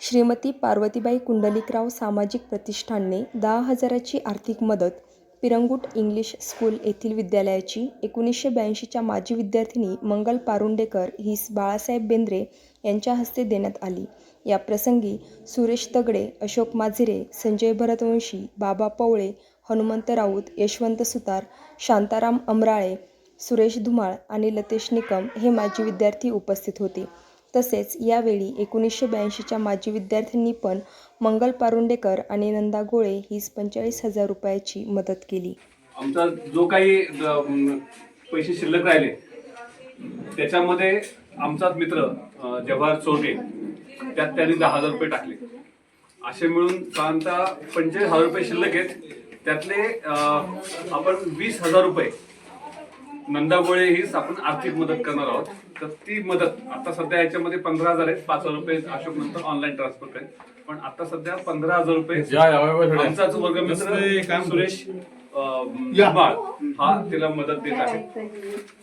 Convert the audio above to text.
श्रीमती पार्वतीबाई कुंडलिकराव सामाजिक प्रतिष्ठानने दहा हजाराची आर्थिक मदत पिरंगुट इंग्लिश स्कूल येथील विद्यालयाची एकोणीसशे ब्याऐंशीच्या माजी विद्यार्थिनी मंगल पारुंडेकर हिस बाळासाहेब बेंद्रे यांच्या हस्ते देण्यात आली. या प्रसंगी सुरेश तगडे अशोक माझिरे संजय भरतवंशी बाबा पवळे हनुमंत राऊत यशवंत सुतार शांताराम अमराळे सुरेश धुमाळ आणि लतेश निकम हे माजी विद्यार्थी उपस्थित होते. तसेच यावेळी एकोणीसशे ब्याऐंशीच्या माजी विद्यार्थ्यांनी पण मंगल पारुंडेकर आणि नंदा गोळे हीच पंचेचाळीस हजार रुपयाची मदत केली. आमचा जो काही पैसे शिल्लक राहिले त्याच्यामध्ये आमचाच मित्र जवाहर चोरगे त्यात त्यांनी दहा हजार रुपये टाकले. असे मिळून साधारणतः पंचेचाळीस हजार रुपये शिल्लक आहेत. त्यातले आपण वीस हजार रुपये नंदा गोळे हीच आपण आर्थिक मदत करणार आहोत. तर ती मदत आता सध्या याच्यामध्ये पंधरा हजार आहेत. पाच हजार रुपये अशोक नंतर ऑनलाईन ट्रान्सफर करेल. पण आता सध्या पंधरा हजार रुपये आमचाच वर्गमित्र सुरेश हा तिला मदत देत आहे.